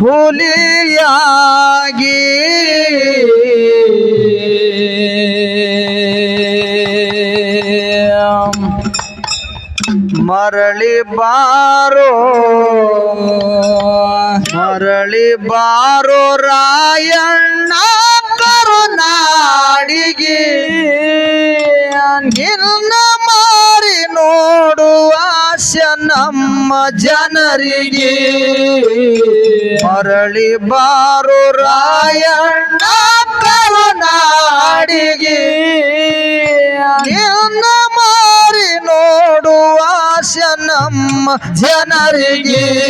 ಹುಲಿಯಾಗಿ. ಮರಳಿ ಬಾರೋ ಮರಳಿ ಬಾರೋ ರಾಯಣ್ಣ ಕರುನಾಡಿಗೆ. ನಿನ್ನ ಮಾರಿ ನೋಡುವ ನಮ್ಮ ಜನರಿಗೆ. ಮರಳಿ ಬಾರು ರಾಯಣ್ಣ ಕರುನಾಡಿಗೆ. ನಿನ್ನ ಮಾರಿ ನೋಡುವ ನಮ್ಮ ಜನರಿಗೆ.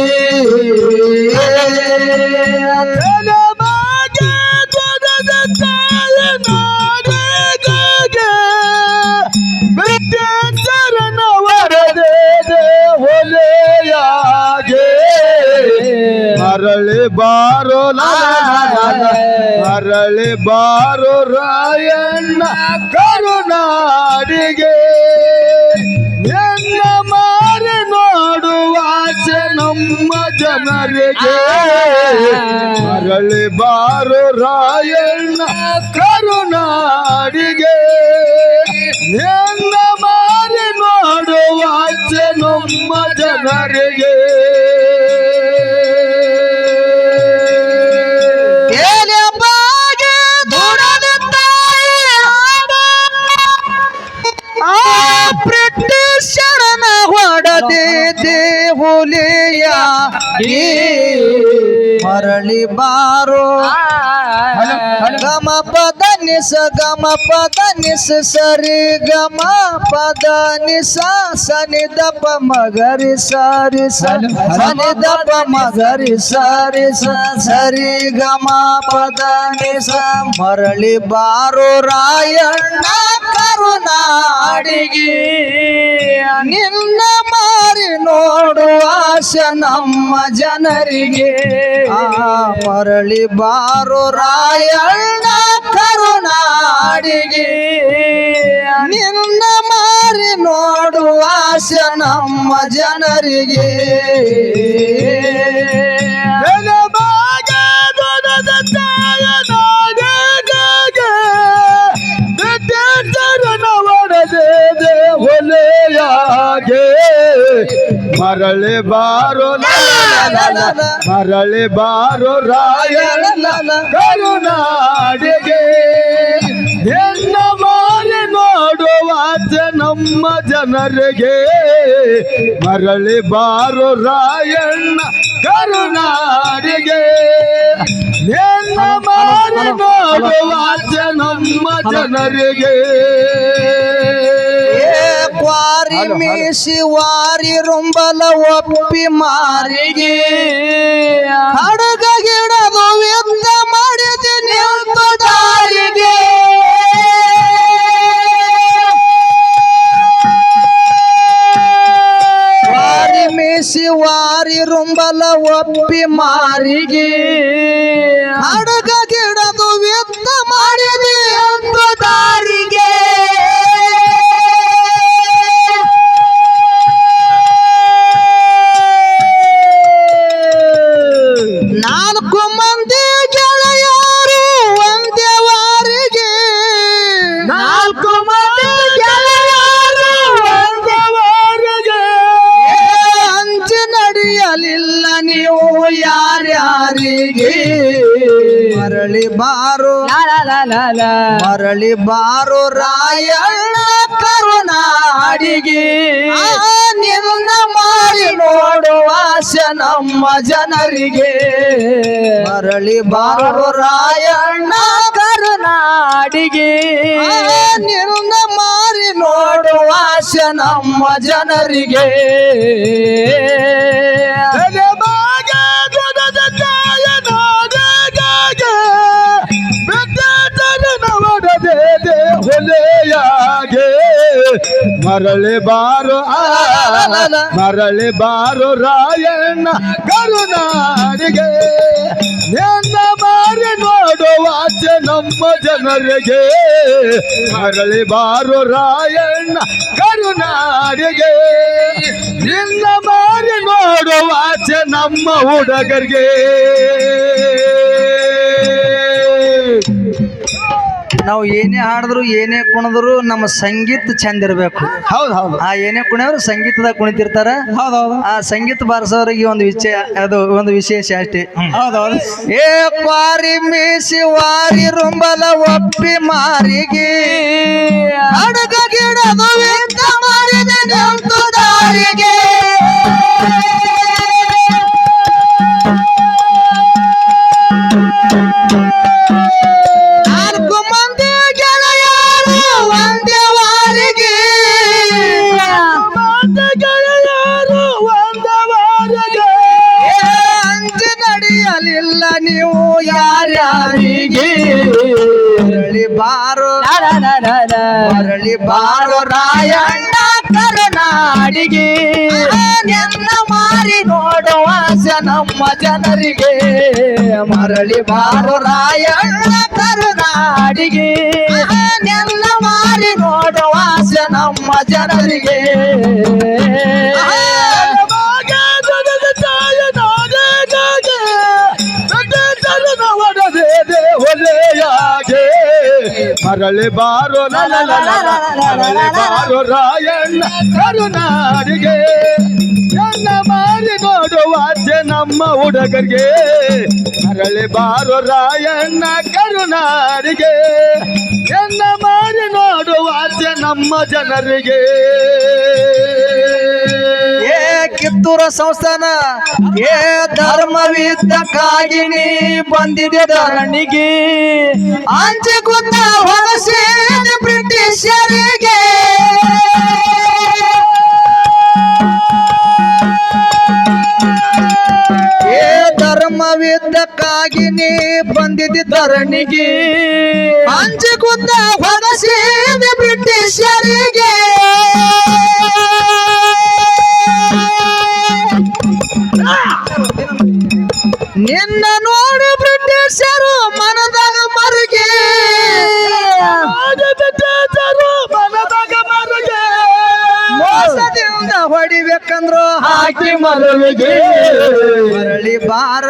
ಬಾರೋ ಅರಳಿ ಬಾರೋ ರಾಯಣ್ಣ, ಕರುನಾಡಿಗೆ. ಎಲ್ಲ ಮಾರಿ ನೋಡುವ ಆಸೆ ನಮ್ಮ ಜನರಿಗೆ. ಅರಳಿ ಬಾರೋ ರಾಯಣ್ಣ, ಕರುನಾಡಿಗೆ. ಮರಳಿ ಬಾರೋ. ಗಮ ಪದ ನಿಸ ಗಮ ಪದ ನಿಸ ಸರಿ ಗಮ ಪದ ನಿಸ ಸನಿ ದಪ ಮಗರಿ ಸರಿ ಸನಿ ದಪ ಮಗರಿ ಸರಿ ಸರಿ ಗಮ ಪದ ನಿಸ ಮರಳಿ ಬಾರೋ ರಾಯಣ್ಣ ಕರುನಾಡಿಗೆ ನಿನ್ನ ನೋಡುವ ಆಸೆ ನಮ್ಮ ಜನರಿಗೆ. ಆ ಮರಳಿ ಬಾರು ರಾಯಣ್ಣ ಕರುನಾಡಿಗೆ. ನಿನ್ನ ಮಾರಿ ನೋಡುವ ಆಸೆ ನಮ್ಮ ಜನರಿಗೆ. ಹೊಲೆಯಾಗೆ ಮರಳೆ ಬಾರೋ ಮರಳೆ ಬಾರೋ ರಾಯಣ್ಣ ಕರುನಾಡಿಗೆ. ಎನ್ನ ಮಾರಿ ನೋಡುವ ಆಸೆ ನಮ್ಮ ಜನರಿಗೆ. ಮರಳಿ ಬಾರೋ ರಾಯಣ್ಣ ಕರುನಾಡಿಗೆ. ಎನ್ನ ಮಾರಿ ನೋಡುವ ಆಸೆ ನಮ್ಮ ಜನರಿಗೆ. ಏ ಕ್ವಾರಿ ಮೀಸಿ ವಾರಿ ರುಂಬಲ ಒಪ್ಪಿ ಮಾರಿಗೆ. ಹಡಗ ಗಿಡದು ಯುದ್ಧ ಮಾಡಿದ ನಿಂತ ದಾರಿಗೆ. ವಾರಿ ಮೀಸಿ ವಾರಿ ರುಂಬಲ ಒಪ್ಪಿ ಮರಳಿ ಬಾರೋ ರಾಯಣ್ಣ ಕರುನಾಡಿಗೆ. ನಿನ್ನ ಮಾಡಿ ನೋಡುವ ನಮ್ಮ ಜನರಿಗೆ. ಮರಳಿ ಬಾರೋ ರಾಯಣ್ಣ ಕರುನಾಡಿಗೆ. ನಿನ್ನ ಮಾರಿ ನೋಡುವ ನಮ್ಮ ಜನರಿಗೆ. ತಾಯನಾಗೆ ಮರಳೆ ಬಾರೋ ಆ, ಮರಳಿ ಬಾರೋ ರಾಯಣ್ಣ ಕರುನಾಡಿಗೆ. ನಿನ್ನ ಮಾರಿ ನೋಡುವ ವಾಚ ನಮ್ಮ ಜನರಿಗೆ. ಮರಳಿ ಬಾರೋ ರಾಯಣ್ಣ ಕರುನಾಡಿಗೆ. ನಿನ್ನ ಮಾರಿ ನೋಡುವ ಆಸೆ ನಮ್ಮ ಹುಡುಗರಿಗೆ. ನಾವು ಏನೇ ಹಾಡಿದ್ರು ಏನೇ ಕುಣಿದ್ರು ನಮ್ಮ ಸಂಗೀತ ಚಂದ ಇರಬೇಕು. ಹೌದು ಹೌದು. ಆ ಏನೇ ಕುಣಿಯವರು ಸಂಗೀತದಾಗ ಕುಣಿತಿರ್ತಾರ. ಹೌದೌದು ಆ ಸಂಗೀತ ಬಾರಿಸೋರಿಗೆ ಒಂದು ವಿಷಯ ಅದು ಒಂದು ವಿಶೇಷ ಅಷ್ಟೇ. ಹೌದೌದು ಏ ಪಾರಿ ಮೀಸಿ ವಾರಿ ರುಂಬಲ ಒಪ್ಪಿ ಮಾರಿಗೆ. ಅಡಗ ಗಿಡದು ಎಂತ ಮಾಡಿದ ದಾರಿಗೆ. ಯಾರ್ಯಾರಿಗೆ ಮರಳಿ ಬಾರೋ ಮರಳಿ ಬಾರೋ ರಾಯಣ್ಣ ಕರುನಾಡಿಗೆ. ನೆನ್ನ ಮಾರಿ ನೋಡುವ ನಮ್ಮ ಜನರಿಗೆ. ಮರಳಿ ಬಾರೋ ರಾಯಣ್ಣ ಕರುನಾಡಿಗೆ. ನೆನ್ನ ಮಾರಿ ನೋಡುವ ನಮ್ಮ ಜನರಿಗೆ. ಮರಳಿ ಬಾರೋ ಮರಳಿ ಬಾರೋ ರಾಯಣ್ಣ ಕರುನಾಡಿಗೆ. ನನ್ನ ಮಾರಿ ನೋಡುವ ಆಸೆ ನಮ್ಮ ಹುಡುಗರಿಗೆ. ಮರಳಿ ಬಾರೋ ರಾಯಣ್ಣ ಕರುನಾಡಿಗೆ. ನನ್ನ ಮಾರಿ ನೋಡುವ ಆಸೆ ನಮ್ಮ ಜನರಿಗೆ. ಕಿತ್ತೂರ ಸಂಸ್ಥಾನ. ಏ ಧರ್ಮವಿದ್ದ ಕಾಗಿಣಿ ಬಂದಿದೆ ಧರಣಿಗೆ. ಅಂಚೆ ಗೊತ್ತ ಹೊಲಸೆ ಬ್ರಿಟಿಷರಿಗೆ. ಏ ಧರ್ಮವಿದ್ದಕ್ಕಾಗಿ ನೀ ಬಂದಿದ್ದ ಧರಣಿಗೆ. ಅಂಚೆ ಕುಂದ ಹೊಲಸೆ ಬ್ರಿಟಿಷರಿಗೆ. ನಿನ್ನ ನೋಡಿ ಬ್ರಿಟಿಷರು ಮನದಾಗ ಮರುಗೆ. ಹೊಡಿಬೇಕಂದ್ರು ಹಾಕಿ ಮರಳಿಗೆ ಮರಳಿ ಬಾರ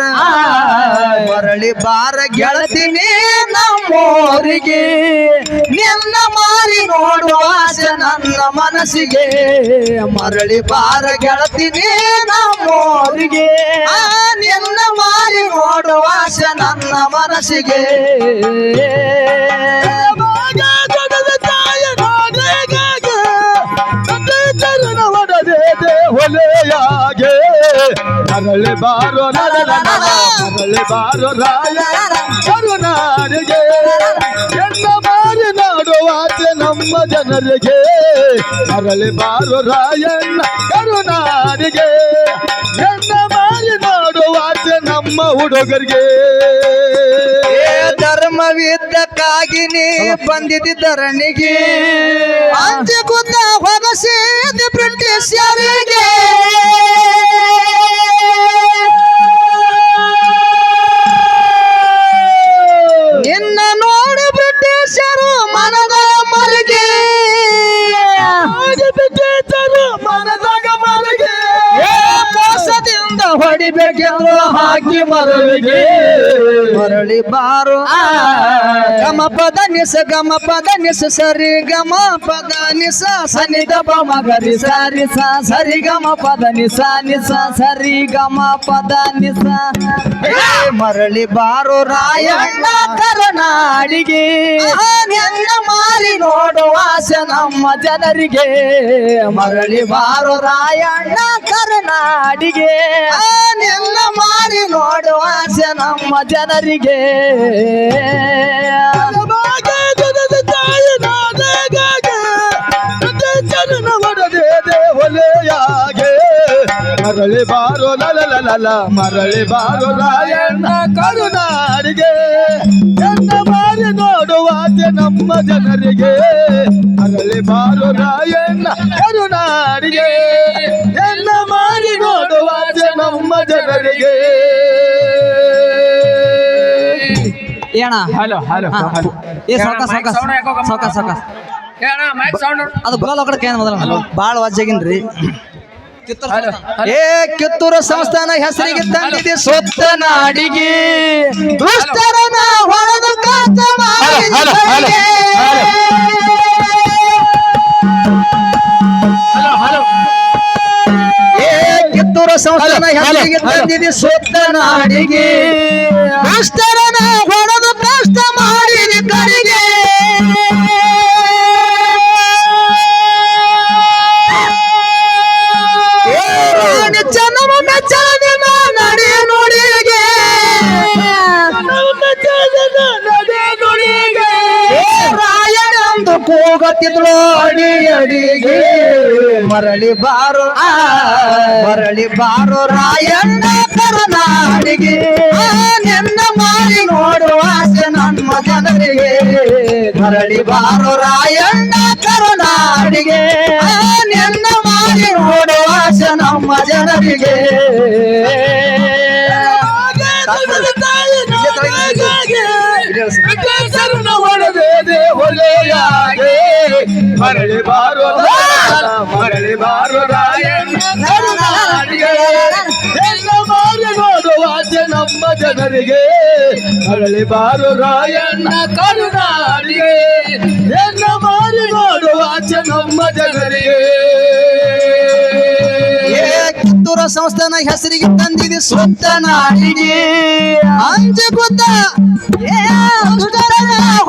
ಮರಳಿ ಬಾರ ಗೆಳತೀನಿ ನಮ್ಮೋರಿಗೆ. ನಿನ್ನ ಮಾರಿ ನೋಡುವ ಆಸೆ ನನ್ನ ಮನಸ್ಸಿಗೆ. ಮರಳಿ ಬಾರ ಗೆಳತೀನಿ ನಮ್ಮೋರಿಗೆ. ನಿನ್ನ ಮಾರಿ ನೋಡುವ ಆಸೆ ನನ್ನ ಮನಸ್ಸಿಗೆ. ಹೊಲೆಯಾಗೆ ಮರಳಿ ಬಾರೋ ನಲ, ಮರಳಿ ಬಾರೋ ರಾಯ ಕರುನಾಡಿಗೆ ಎಲ್ಲ ಮಾರಿ ನೋಡುವ ನಮ್ಮ ಜನರಿಗೆ. ಮರಳಿ ಬಾರೋ ರಾಯಣ್ಣ ಕರುನಾಡಿಗೆ ಎಲ್ಲ ಮಾರಿ ಆಸೆ ನಮ್ಮ ಹುಡುಗರಿಗೆ. ಏ ಧರ್ಮವಿದ್ದಕ್ಕಾಗಿ ನೀ ಬಂದಿದ್ದ ಧರಣಿಗೆ. ಅಂಜೆ ಕುಂದ ಹೊಗಸಿದ ಬ್ರಿಟಿಷರಿಗೆ ನಿನ್ನ ನೋಡಿ ಬ್ರಿಟಿಷರು ಮನದ ಮರಿಗೆ. ಏ ಮೋಸದಿಂದ ಹೊಡಿಬೇಕೆಂದು ಹಾಕಿ ಮರಳಿಗೆ. ಮರಳಿ ಬಾರು. ಗಮ ಪದ ನಿಸ ಗಮ ಪದ ನಿಸ ಸರಿ ಗಮ ಪದ ನಿಸ ಸನಿ ದಪ ಮಗರಿ ಸರಿ ಸ ಸರಿ ಗಮ ಪದ ನಿಸ ನಿಸ ಸರಿ ಗಮ ಪದ ನಿಸ. ಏ ಮರಳಿ ಬಾರು ರಾಯಣ್ಣ ಕರುನಾಡಿಗೆ ಎಲ್ಲ ಮಾರಿ ನೋಡುವ ಆಸೆ ನಮ್ಮ ಜನರಿಗೆ. ಮರಳಿ ಬಾರು ರಾಯಣ್ಣ ಕರುನಾಡಿಗೆ ನೆನ್ನ ಮಾರಿ ನೋಡುವ ಆಸೆ ನಮ್ಮ ಜನರಿಗೆ. ಮರಳಿ ಬಾರೋ ಲಲ ಮರಳಿ ಬಾರೋ ರಾಯಣ್ಣ ಕರುನಾಡಿಗೆ ಎನ್ನ ಮಾರಿ ನೋಡುವ ಆಸೆ ನಮ್ಮ ಜನರಿಗೆ. ಮರಳಿ ಬಾರೋ ರಾಯಣ್ಣ ಕರುನಾಡಿಗೆ ಎಲ್ಲ ಮಾರಿ ನೋಡುವ ನಮ್ಮ ಜನರಿಗೆ. ಏಣ? ಹಲೋ ಹಲೋ ಏ ಸಾಕ ಸಾಕ ಸಾಕ ಸಾಕ ಅದು ಬುಲಾಲ್ ಕಡೆ ಏನು ಮೊದಲ? ಭಾಳ ವಾಜ್ಯಾಗಿನ್ರಿ ಏ ಕಿತ್ತೂರು ಸಂಸ್ಥಾನ ಹೆಸರಿಗೆ ತಂದಿದೆ ಸ್ವತ್ತ ನಾಡಿಗೆ. ದುಷ್ಟರನ ಹೊರದು ಏ ಕಿತ್ತೂರು ಸಂಸ್ಥಾನ ಹೆಸರಿಗೆ. ತಂದಿದೆ ಸ್ವತ್ತ ನಾಡಿಗೆ. ದುಷ್ಟರನ ಹೊಡೆದು ಕೂಗತ್ತಿದ್ಳು ಅಡಿ ಅಡಿಗೆ. ಮರಳಿ ಬಾರೋ ಮರಳಿ ಬಾರೋ ರಾಯಣ್ಣ ಕರುನಾಡಿಗೆ. ನಿನ್ನ ಮಾರಿ ನೋಡುವ ನಮ್ಮ ಜನರಿಗೆ ಮರಳಿ ಬಾರೋ ರಾಯಣ್ಣ ಕರುನಾಡಿಗೆ. ನಿನ್ನ ಮಾರಿ ನೋಡುವ ನಮ್ಮ ಜನರಿಗೆ. ಮರಳಿ ಬಾರೋ ಮರಳಿ ಬಾರೋ ರಾಯಣ್ಣ. ಆಸೆ ಅರಳಿ ಬಾರೋ ರಾಯಣ್ಣ ಕರುಣಾಳಿಗೆ ಎಲ್ಲ ಮಾರಿ ನೋಡುವ ಚೆನ್ನಮ್ಮ ಏ ಕಿತ್ತೂರ ಸಂಸ್ಥಾನ ಹೆಸರಿಗೆ ತಂದಿದೆ ಸ್ವಂತ ನಾಡಿಗೆ. ಅಂಜ ಗೊತ್ತ?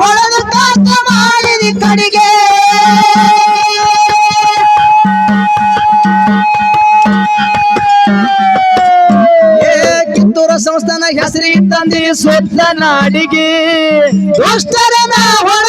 ಮಾಡಿದಿ ಕಾಕ ಮಾಡಿದ ಕಡೆಗೆ. ಸಂಸ್ಥಾನ ತಂದಿ ಸ್ವತ್ತ ಸ್ವಂತ ನಾಡಿಗೆ ದುಷ್ಟರನ ಹೊಡೆದು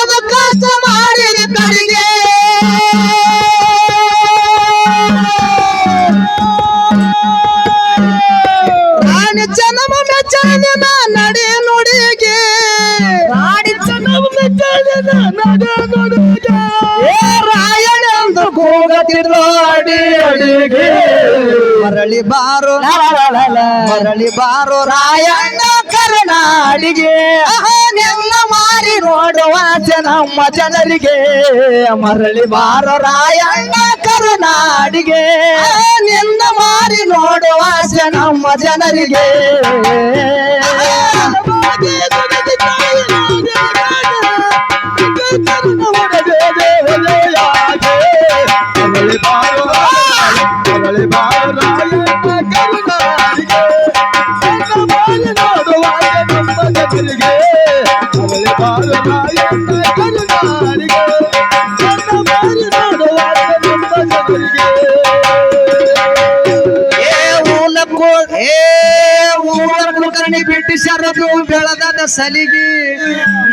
ಅಡಿ ಅಡಿಗೆ. ಮರಳಿ ಬಾರೋ ಮರಳಿ ಬಾರೋ ರಾಯಣ್ಣ ಕರುನಾಡಿಗೆ ಆಹಾ, ನಿನ್ನ ಮಾರಿ ನೋಡುವ ನಮ್ಮ ಜನರಿಗೆ. ಮರಳಿ ಬಾರೋ ರಾಯಣ್ಣ ಕರುನಾಡಿಗೆ ಅಡಿಗೆ. ನಿನ್ನ ಮಾರಿ ನೋಡುವ ನಮ್ಮ ಜನರಿಗೆ. ಬೆಳೆದ ಸಲಿಗೆ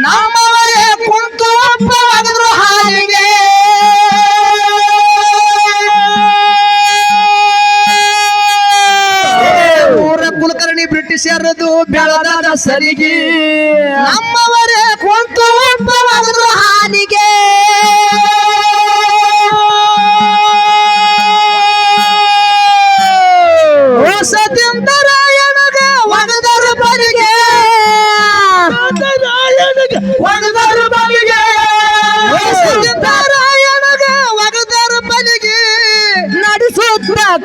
ನಮ್ಮವರೇ ಕುಂತು ಹಾಲಿಗೆ. ಕುಲಕರ್ಣಿ ಬೆಳದ ಸರಿಗೆ ನಮ್ಮವರೇ ಕುಂತು ಒಪ್ಪವಾದ್ರು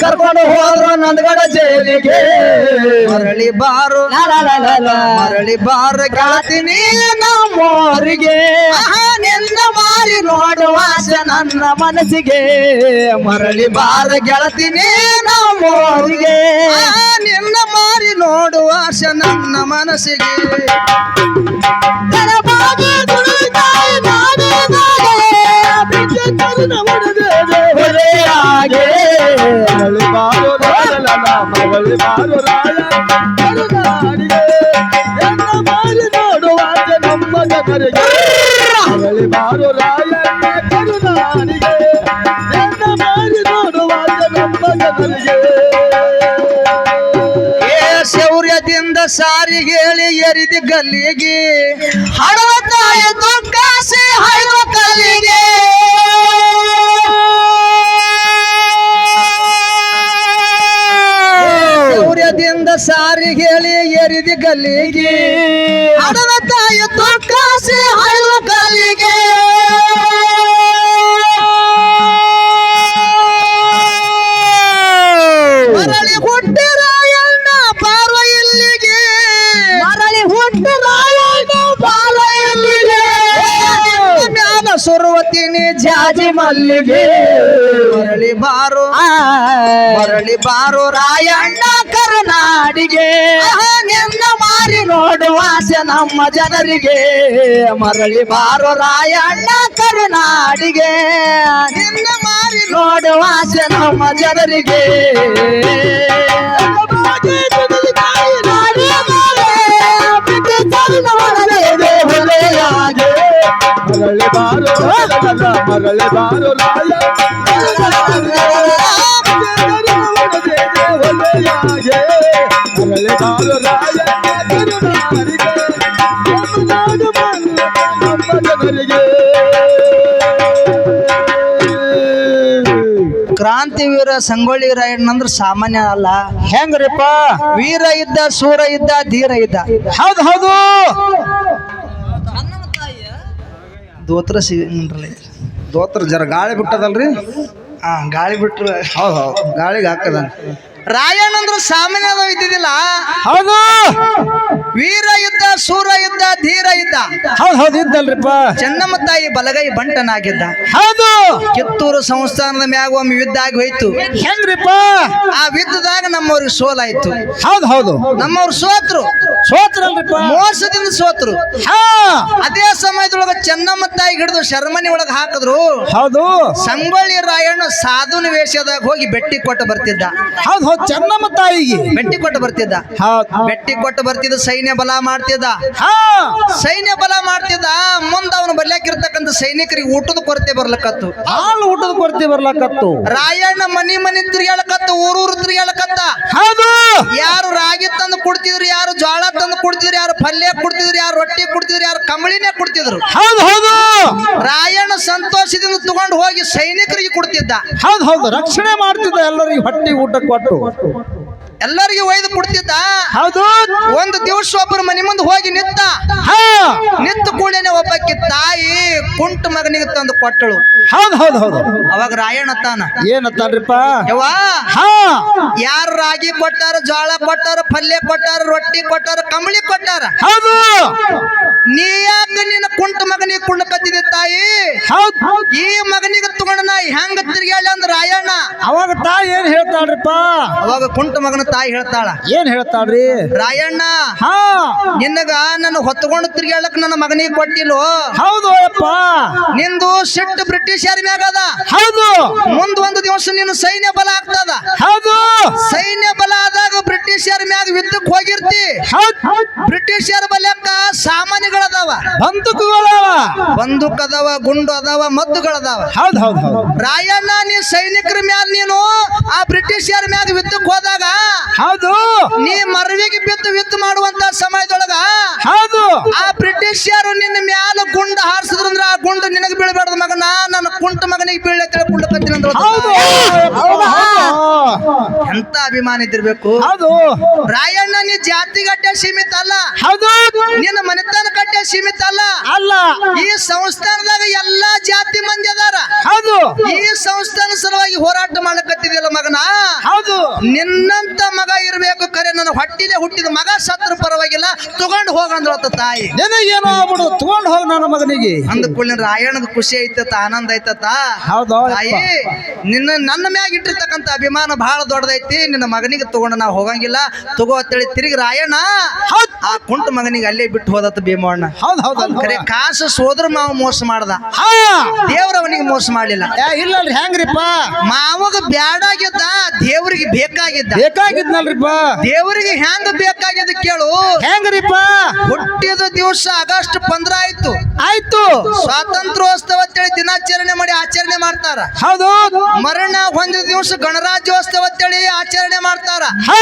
ಕರ್ಕೊಂಡು ಹೋದ್ರು ನಂದಗಡ ಜೈಲಿಗೆ. ಮರಳಿ ಬಾರು ಮರಳಿ ಬಾರು ಗೆಳತೀನಿ ನಮ್ಮೋರಿಗೆ. ನಿನ್ನ ಮಾರಿ ನೋಡುವ ನನ್ನ ಮನಸ್ಸಿಗೆ. ಮರಳಿ ಬಾರ ಗೆಳತೀನಿ ನಮ್ಮೋರಿಗೆ. ನಿನ್ನ ಮಾರಿ ನೋಡುವ ನನ್ನ ಮನಸ್ಸಿಗೆ. ಬಾರೋ ಬಾರೋ ಎಲ್ಲ ನಮ್ಮ ಜನರಿಗೆ ಬಾರೋ ಕರುನಾಡಿಗೆ ಎಲ್ಲ ನಮ್ಮ ಜನರಿಗೆ ಶೌರ್ಯದಿಂದ ಸಾರಿ ಹೇಳಿ ಎರಿದ ಗಲ್ಲಿಗೆ. ಹಡವ ತಾಯಿ ದುಃಖಾಸಿ ಹಳುವ ಕಲ್ಲಿಗೆ. ಬೀದಿ ಗಲ್ಲಿಗೆ. ಹಡದ ತಾಯಿ ತುಕಾಸಿ ಹಾಯುವ ಕಾಲಿಗೆ ಮರಳಿ ಹುಟ್ಟಿರಾಯಣ್ಣ ಪಾರ್ವ ಇಲ್ಲಿಗೆ. ಮರಳಿ ಹುಟ್ಟಿರಾಯಣ್ಣ ಪಾರ್ವ ಇಲ್ಲಿಗೆ. ಮ್ಯಾಲ ಸುರುವತಿನಿ ಜಾಜಿ ಮಲ್ಲಿಗೆ. ಮರಳಿ ಬಾರು ಮರಳಿ ಬಾರು ರಾಯಣ್ಣ. ಕರ್ನಾಡಿಗೆ ನಿನ್ನ ಮಾರಿ ನೋಡುವ ಆಸೆ ನಮ್ಮ ಜನರಿಗೆ ಮರಳಿ ಬಾರು ರಾಯಣ್ಣ ಕರ್ನಾಡಿಗೆ ನಿನ್ನ ಮಾರಿ ನೋಡುವ ಆಸೆ ನಮ್ಮ ಜನರಿಗೆ ಮರಳಿ ಬಾರೋ ಲಲ, ಮರಳಿ ಬಾರೋ ಲಾಲ. ಮರಳಿ ಬಾರೋ ರಾಯ ಕ್ರಾಂತಿ ವೀರ ಸಂಗೊಳ್ಳಿ ರಾಯಣ್ಣ ಅಂದ್ರೆ ಸಾಮಾನ್ಯ ಅಲ್ಲ. ಹೆಂಗ್ರಿಪ್ಪ? ವೀರ ಇದ್ದ ಸೂರ ಇದ್ದ ಧೀರ ಇದ್ದ. ಹೌದು ಹೌದು. ದೋತ್ರ ಸಿಗಲ್ಲ ದೋತ್ರ ಜರ ಗಾಳಿ ಬಿಟ್ಟದಲ್ರಿ? ಹಾ ಗಾಳಿ ಬಿಟ್ರು ಹೌದು ಹೌದು. ಗಾಳಿಗೆ ಹಾಕದ. ರಾಯಣ್ಣ ಅಂದ್ರೆ ಸಾಮಾನ್ಯ ಇದ್ದಿದ್ದಿಲ್ಲ. ಹೌದು. ವೀರ ಇದ್ದ ಸೂರ ಇದ್ದ ಧೀರ ಇದ್ದ ಹೌದು ಹೌದು ಇದ್ದಲ್ರಿಪ್ಪ. ಚೆನ್ನಮ್ಮ ತಾಯಿ ಬಲಗೈ ಬಂಟನಾಗಿದ್ದ. ಹೌದು. ಕಿತ್ತೂರು ಸಂಸ್ಥಾನದ ಮ್ಯಾಗ ಒಮ್ಮೆ ಯುದ್ಧ ಆಗಿ ಹೋಯ್ತು. ಹೆಂಗ್ರಿಪ್ಪ? ಆ ಯುದ್ಧದಾಗ ನಮ್ಮವ್ರಿಗೆ ಸೋಲಾಯ್ತು. ಹೌದು ಹೌದು. ನಮ್ಮವ್ರು ಸೋತ್ರು. ಸೋತ್ರಲ್ರಿಪ್ಪ? ಮೋಸದಿಂದ ಸೋತ್ರು. ಅದೇ ಸಮಯದೊಳಗ ಚೆನ್ನಮ್ಮ ತಾಯಿ ಹಿಡಿದು ಶರ್ಮನಿ ಒಳಗ ಹಾಕಿದ್ರು. ಹೌದು. ಸಂಗೊಳ್ಳಿ ರಾಯಣ್ಣ ಸಾಧುನ ವೇಷದಾಗ ಹೋಗಿ ಬೆಟ್ಟಿ ಕೊಟ್ಟು ಬರ್ತಿದ್ದ. ಹೌದು ಚೆನ್ನಮ್ಮ ತಾಯಿಗೆ. ಬೆಟ್ಟಿ ಕೊಟ್ಟು ಬರ್ತಿದ್ದ. ಹೌದು ಬೆಟ್ಟಿ ಕೊಟ್ಟು ಬರ್ತಿದ್ದ ಸೈನ್ಯ ಬಲ ಮಾಡ್ತಿದ್ದ. ಹಾ. ಸೈನ್ಯ ಬಲ ಮಾಡ್ತಿದ್ದ. ಮುಂದ ಅವನು ಬರ್ಲಾಕಿರ್ತಕ್ಕಂಥ ಸೈನಿಕರಿಗೆ ಊಟದ ಕೊರತೆ ಬರ್ಲಕತ್ತು. ಹಾಲು ಊಟದ ಕೊರತೆ ಬರ್ಲಕತ್ತು. ರಾಯಣ್ಣ ಮನಿ ಮನಿ ತಿರುಗಾಳಕತ್ತ ಊರೂರು ತಿರುಗಾಳಕತ್ತ ಹೌದು. ಯಾರು ರಾಗಿ ತಂದು ಕುಡ್ತಿದ್ರು ಯಾರು ಜೋಳ ತಂದು ಕುಡ್ತಿದ್ರು ಯಾರು ಪಲ್ಯ ಕುಡ್ತಿದ್ರು ಯಾರು ರೊಟ್ಟಿ ಕುಡ್ತಿದ್ರು ಯಾರು ಕಂಬಳಿನೇ ಕುಡ್ತಿದ್ರು. ಹೌದು ಹೌದು. ರಾಯಣ್ಣ ಸಂತೋಷದಿಂದ ತಗೊಂಡು ಹೋಗಿ ಸೈನಿಕರಿಗೆ ಕೊಡ್ತಿದ್ದ. ಹೌದು ಹೌದು. ರಕ್ಷಣೆ ಮಾಡ್ತಿದ್ದ ಎಲ್ಲರಿಗೆ ಹೊಟ್ಟೆ ಊಟ ಕೊಟ್ಟು. ಎಲ್ಲರಿಗೂ ಒಯ್ದು ಕೊಡ್ತಿದ್ದ? ಹೌದು. ಒಂದು ದಿವಸ ಒಬ್ಬರು ಮನೆ ಮುಂದೆ ಹೋಗಿ ನಿಂತ. ಹಾ. ನಿಂತ ಒಬ್ಬಕ್ಕೆ ಒಬ್ಬಾಕಿ ತಾಯಿ ಕುಂಟು ಮಗನಿಗೆ ತಂದು ಕೊಟ್ಟಳು. ಹೌದು ಹೌದು ಹೌದು. ಅವಾಗ ರಾಯಣ್ಣ ತಾನ. ಏನತ್ತಾನ್ರಿಪ್ಪ ಯವ್ವಾ ಯಾರು ರಾಗಿ ಕೊಟ್ಟಾರ ಜೋಳ ಕೊಟ್ಟಾರ ಪಲ್ಯ ಕೊಟ್ಟಾರ ರೊಟ್ಟಿ ಕೊಟ್ಟಾರ ಕಂಬಳಿ ಕೊಟ್ಟಾರ? ಹೌದು. ನೀ ಯಾಕೆ ನಿನ್ನ ಕುಂಟ ಮಗನಿಗೆ ಕುಳ್ಳಕತ್ತಿದೆ ತಾಯಿ? ಹೌದು. ಈ ಮಗನಿಗೆ ತಗೊಂಡ ನಾ ಹೆಂಗ ತಿರ್ಗ್ಯಾಳ ಅಂದ್ರ ರಾಯಣ್ಣ? ಅವಾಗ ತಾಯಿ ಏನ್ ಹೇಳ್ತಾಳ್ರಿಪ್ಪ. ಅವಾಗ ಕುಂಟ ಮಗನ ತಾಯಿ ಹೇಳ್ತಾಳ ಏನ್ ಹೇಳ್ತಾಳ್ರಿ? ರಾಯಣ್ಣ ಹಾ. ನಿನ್ನಗ ನನ್ನ ಹೊತ್ಕೊಂಡು ತಿರ್ಗಾಳಕ್ ನನ್ನ ಮಗನಿಗೆ ಕೊಟ್ಟಿಲ್ಲ ಹೌದು ಅಪ್ಪ ನಿಂದು ಸಿಟ್ಟು ಬ್ರಿಟಿಷರ ಮ್ಯಾಗ ಅದ? ಹೌದು. ಮುಂದ್ ಒಂದು ದಿವಸ ನಿನ್ನ ಸೈನ್ಯ ಬಲ ಆಗ್ತದ. ಹೌದು. ಸೈನ್ಯ ಬಲ ಆದಾಗ ಬ್ರಿಟಿಷರ ಮ್ಯಾಗ ಯುದ್ಧಕ್ಕೆ ಹೋಗಿರ್ತಿ? ಹೌದು. ಬ್ರಿಟಿಷರ ಬಲಕ್ಕ ಸಾಮಾನ್ಯಗಳದಾವ? ಬಂದೂಕುಗಳವ ಬಂದೂಕ್ ಅದಾವ ಗುಂಡು ಅದಾವ ಮದ್ದುಗಳದಾವ. ಹೌದು ಹೌದು ಹೌದು. ರಾಯಣ್ಣ ನೀ ಸೈನಿಕರ ಮ್ಯಾಲ ನೀನು ಆ ಬ್ರಿಟಿಷರ ಮ್ಯಾಗ ವಿತ್ತು ಹೋದಾಗ ಹೌದು. ನೀ ಮರವಿಗೆ ಬಿದ್ದು ವಿತ್ತು ಮಾಡುವಂತ ಸಮಯದೊಳಗ ಹೌದು. ಆ ಬ್ರಿಟಿಷರು ನಿನ್ನ ಮ್ಯಾಲ ಗುಂಡ ಹಾರಿಸಿದ್ರಂದ್ರ ಆ ಗುಂಡು ನಿನಗೆ ಬೀಳಬಾರ್ದು ಮಗನ. ನನ್ನ ಕುಂಟ ಮಗನಿಗೆ ಬೀಳ ಹೌದು ಹೌದು. ಎಂತ ಅಭಿಮಾನ ಇದ್ದಿರ್ಬೇಕು. ಹೌದು. ರಾಯಣ್ಣ ನೀ ಜಾತಿ ಗಟ್ಟೆ ಸೀಮಿತ ಅಲ್ಲ. ಹೌದು. ನಿನ್ನ ಮನೆತನ ಕಟ್ಟೆ ಸೀಮಿತ ಅಲ್ಲ. ಅಲ್ಲ. ಈ ಸಂಸ್ಥಾನದಾಗ ಎಲ್ಲಾ ಜಾತಿ ಮಂದಿ ಅದಾರ. ಹೌದು. ಈ ಸಂಸ್ಥಾನ ಸಲುವಾಗಿ ಹೋರಾಟ ಮಾಡಕತ್ತಿದ್ಯಲ್ಲ ಮಗನ? ಹೌದು. ನಿನ್ನಂತ ಮಗ ಇರಬೇಕು ಕರೆ. ನನ್ನ ಹೊಟ್ಟಿಲೆ ಹುಟ್ಟಿದ ಮಗ ಸತ್ರ ಪರವಾಗಿಲ್ಲ. ತಗೊಂಡು ಹೋಗಂದ್ರ ತಾಯಿ. ನಿನಗೇನೋ ಆಗ್ಬಿಡು ತಗೊಂಡು ಹೋಗ ನನ್ನ ಮಗನಿಗೆ. ಅಂದ ಕೂಡ ರಾಯಣ್ಣದ ಖುಷಿ ಐತತ ಆನಂದ ಐತತ ಹೌದು ತಾಯಿ ನಿನ್ನ ನನ್ನ ಮ್ಯಾಗ ಇಟ್ಟಿರ್ತಕ್ಕಂತ ಅಭಿಮಾನ ಬಹಳ ದೊಡ್ಡದೈತಿ. ನಿನ್ನ ಮಗನಿಗೆ ತಗೊಂಡು ನಾವು ಹೋಗಂಗಿಲ್ಲ. ತಗೋ ಅಂತೇಳಿ ತಿರುಗಿ ರಾಯಣ್ಣ. ಆ ಕುಂಟ ಮಗನಿಗೆ ಅಲ್ಲೇ ಬಿಟ್ಟು ಹೋದತ್ತ ಭೀಮಣ್ಣ ಹೌದು ಹೌದು ಕರೆ ಕಾಸು ಸೋದ್ರ ಮಾವ ಮೋಸ ಮಾಡ್ದ. ಹಾ. ದೇವ್ರ ಅವನಿಗೆ ಮೋಸ ಮಾಡಿಲ್ಲ ಏ, ಇಲ್ಲಲ್ರಿ ಹೆಂಗ್ರಿಪ್ಪ? ಮಾವಗ ಬ್ಯಾಡಾಗಿದ್ದ ದೇವ್ರಿಗೆ ಬೇಕಾಗಿದ್ದ. ಬೇಕಾಗಿದ್ನಲ್ರಿಪ್ಪ? ದೇವರಿಗೆ ಹೆಂಗ ಬೇಕಾಗಿದ್ದ ಕೇಳು. ಹೆಂಗ್ರಿಪ್ಪ? ಹುಟ್ಟಿದ ದಿವಸ ಆಗಸ್ಟ್ ಪಂದ್ರ ಆಯ್ತು. ಆಯ್ತು. ಸ್ವಾತಂತ್ರ್ಯೋತ್ಸವ ಅಂತೇಳಿ ದಿನಾಚರಣೆ ಮಾಡಿ ಆಚರಣೆ ಮಾಡ್ತಾರ. ಹೌದು. ಮರಣ ಹೊಂದಿದ ದಿವಸ ಗಣರಾಜ್ಯೋತ್ಸವ ಅಂತೇಳಿ ಆಚರಣೆ ಮಾಡ್ತಾರ. ಹಾ.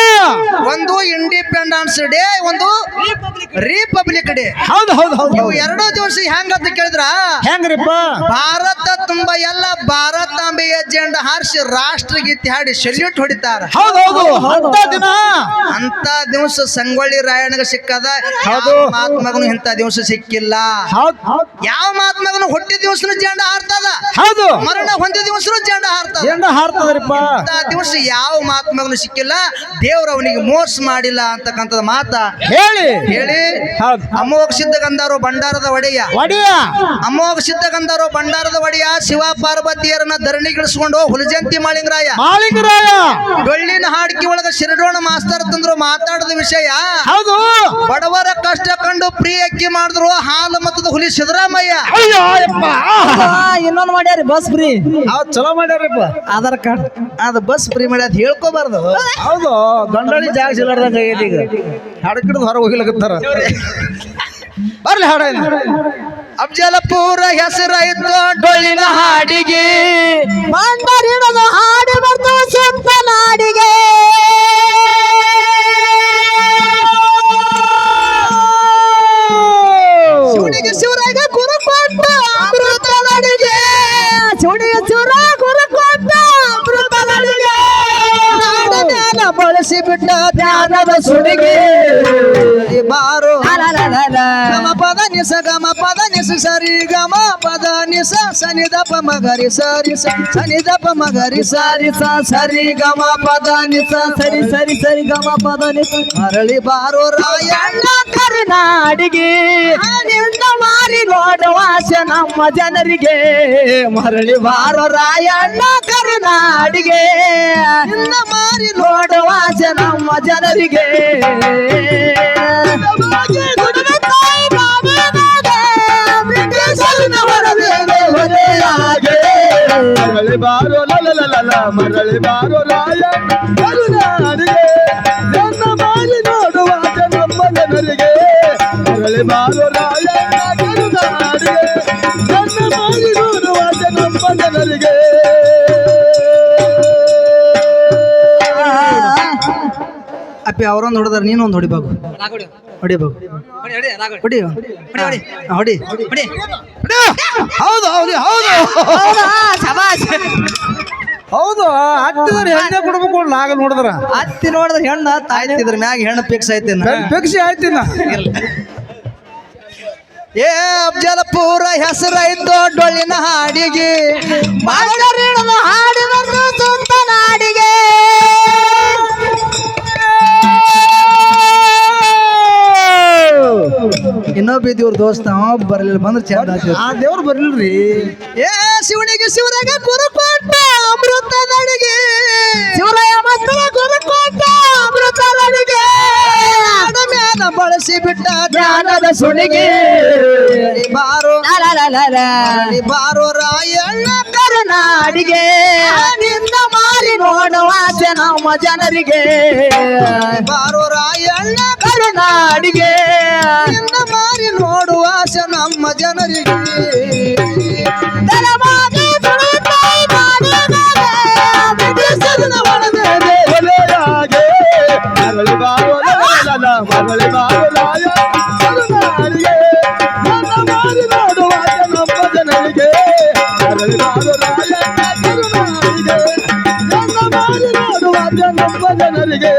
ಒಂದು ಇಂಡಿಪೆಂಡೆನ್ಸ್ ಡೇ ಒಂದು ರಿಪಬ್ಲಿಕ್ ಡೇ ಹೌದು ಹೌದು ಹೌದು ಇವು ಎರಡೂ ದಿವಸ ಹೆಂಗಂತ ಕೇಳಿದ್ರ? ಹೆಂಗ್ರಿಪ್ಪ? ಭಾರತ ತುಂಬ ಎಲ್ಲ ಭಾರತಾಂಬೆಯ ಜೆಂಡ ಹಾರಿಸಿ ರಾಷ್ಟ್ರಗೀತೆ ಹಾಡಿ ಸೆಲ್ಯೂಟ್ ಹೊಡಿತಾರ. ಅಂತ ದಿವಸ ಸಂಗೊಳ್ಳಿ ರಾಯಣ್ಣಗ ಸಿಕ್ಕದ ಮಹಾತ್ಮಗನು ಇಂಥ ದಿವಸ ಸಿಕ್ಕಿಲ್ಲ. ಯಾವ ಮಹಾತ್ಮಗನು ಹುಟ್ಟಿದ ದಿವಸನು ಜೆಂಡ ಹಾರ್ತದ. ಹೌದು. ಮರಣ ಹೊಂದಿದ ದಿವಸನು ಜೆಂಡ ಹಾರ್ತದ. ಹಾರ್ತದ್ರಿಪ್ಪ. ಇಂಥ ದಿವಸ ಯಾವ ಮಹಾತ್ಮಗನು ಸಿಕ್ಕಿಲ್ಲ. ದೇವ್ರ ಅವನಿಗೆ ಮೋಸ ಮಾಡಿಲ್ಲ ಅಂತಕ್ಕಂಥದ್ದು ಮಾತ. ಹೇಳಿ. ಹೇಳಿ. ಅಮೋಘ ಸಿದ್ಧಗಂಧಾರು ಭಂಡಾರದ ಒಡೆಯ. ಒಡೆಯ. ಅಮೋಘ ಸಿದ್ಧಗಂಧಾರು ಭಂಡಾರದ ಒಡೆಯ ಶಿವ ಪಾರ್ವತಿಯರನ್ನ ಧರಣಿಗಿಳಿಸ್ಕೊಂಡು ಹುಲಜಂತಿ ಮಾಳಿಂಗರಾಯ. ಮಾಳಿಂಗರಾಯ! ಡೊಳ್ಳಿನ ಹಾಡಿಕೆ ಒಳಗ ಶಿರಡೋಣ ಮಾಸ್ತರ್ ತಂದ್ರು ಮಾತಾಡದ ವಿಷಯ. ಹೌದು! ಬಡವರ ಕಷ್ಟ ಕಂಡು ಪ್ರೀ ಅಕ್ಕಿ ಮಾಡಿದ್ರು ಹಾಲು ಮತ್ತದ ಹುಲಿ ಸಿದ್ದರಾಮಯ್ಯ. ಅಯ್ಯೋ ಯಪ್ಪ ಇನ್ನೊಂದು ಮಾಡ್ಯಾರಿ ಬಸ್ ಫ್ರೀ. ಹೌದ್ ಚಲೋ ಮಾಡ್ಯಾರಪ್ಪ ಆಧಾರ್ ಕಾರ್ಡ್. ಅದು ಬಸ್ ಫ್ರೀ ಮಾಡ್ಯಾರ ಹೇಳ್ಕೋಬಾರ್ದು. ಹೌದು ಗಂಡಳಿ ಜಾಗ ಸಿಲಾರ್ದಂಗ ಆಗೈತಿ ಈಗ. ಹಡಕಿಡ್ದು ಹೊರಗೆ ಹೋಗ್ಲಿಕತ್ತಾರ. ಬರ್ಲಿ ಹಾಡ ಅಫ್ಜಲಪುರ ಹೆಸರಾಯ್ತು ಡೊಳ್ಳಿನ ಹಾಡಿಗೆ. ಬಂಡರಿಡದು ಬಳಸಿ ಬಿಟ್ಟ ಜ್ಞಾನದ ಸುಡಿಗೆ. ಬಾರೋ. ಗಮ ಪದ ನಿಸ ಗಮ ಪದ ನಿಸ ಸರಿ ಗಮ ಪದ ನಿಸ ಸನಿ ದಪ ಮಗರಿ ಸರಿ ಸನಿ ದಪ ಮಗರಿ ಸರಿ ಸ ಸರಿ ಗಮ ಪದ ನಿಸ ಸರಿ ಸರಿ ಸರಿ ಗಮ ಪದ ನಿಸ. ಮರಳಿ ಬಾರೋ ರಾಯಣ್ಣ ಕರುನಾಡಿಗೆ. ಮಾರಿ ನೋಡುವ ನಮ್ಮ ಜನರಿಗೆ. ಮರಳಿ ಬಾರೋ ರಾಯಣ್ಣ ಕರುನಾಡಿಗೆ. ಇನ್ನ ಮಾರಿ ನೋಡುವ ನಮ್ಮ ಜನರಿಗೆ. ಮರಳಿ ಬಾರೋ ಲಲಲಲಲ ಮರಳಿ ಬಾರೋ ರಾಯಣ್ಣ ಕರುನಾಡಿಗೆ. ನನ್ನ ಮಾರಿ ಮರಳಿ ಬಾರೋ ರಾಯ ಕರುನಾಡಿಗೆ ನನ್ನ ಮಾರಿ ನೋಡುವ ನಮ್ಮ ಜನರಿಗೆ. ಅಪ್ಪಿ ಅವರೊಂದು ಹೊಡೆದಾರ ಒಂದು ಹೊಡಿಬೇಕು ಹೊಡಿಬೇಕು ಹೊಡಿ ಹೊಡಿ ಹೊಡಿ ಹೌದು ಹೌದು ಹೌದು. ಹೌದಾ ಹತ್ತಿದ್ರೆ ಹೆಣ್ಣೆ ಕೊಡ್ಬೇಕು ನಾಗ ನೋಡಿದ್ರ. ಹತ್ತಿ ನೋಡಿದ್ರೆ ಹೆಣ್ಣ ತಾಯ್ತಿದ್ರ ಮ್ಯಾಗ ಹೆಣ್ಣು ಫಿಕ್ಸ್ ಐತಿ ಪಿಕ್ಸಿ ಆಯ್ತಿನ ಏ ಪೂರ ಹೆಸರಾಯ್ತು ಡೊಳ್ಳಿನ ಹಾಡಿಗೆ. ಬಾಗರಿಡಲು ಹಾಡಿ ಬಂದು ಸುತ್ತ ನಾಡಿಗೆ. ಇನ್ನೊಬ್ಬ ದೇವ್ರ ದೋಸ್ತ ಬರ್ಲಿಲ್ಲ ಬಂದ್ರೆ ಚಂದ ಆ ದೇವ್ರು ಬರ್ಲಿಲ್ರಿ. ಏ ಶಿವನಿಗೆ ಶಿವರಾಗ ಗುರು ಕೊಟ್ಟ ಅಮೃತ ನಡಿಗೆ ಶಿವರಾಯ ಮತ್ತು ಗುರುಕೋಟ ಅಮೃತ ನಡಿಗೆ ನಾಡ ಬಳಸಿ ಬಿಟ್ಟ ಜ್ಞಾನದ ಸುಳಿಗೆ ಬಾರೋ ಬಾರೋ ರಾಯಣ್ಣ ಕರುನಾಡಿಗೆ ನಿನ್ನ ಮಾರಿ ನೋಡುವ ನಮ್ಮ ಜನರಿಗೆ ಬಾರೋ ರಾಯಣ್ಣ ಕರುನಾಡಿಗೆ ನಿನ್ನ ಮಾರಿ ನೋಡುವ ಆಸೆ ನಮ್ಮ ಜನರಿಗೆ ತುಳಿತಾಯಿ ನಾಡಿಗೆ ಬ್ರಿಟಿಷರನ ಒಳಗೆ ನನ್ನ ಮಾರಿ ನೋಡುವ ನಮ್ಮ ಜನರಿಗೆ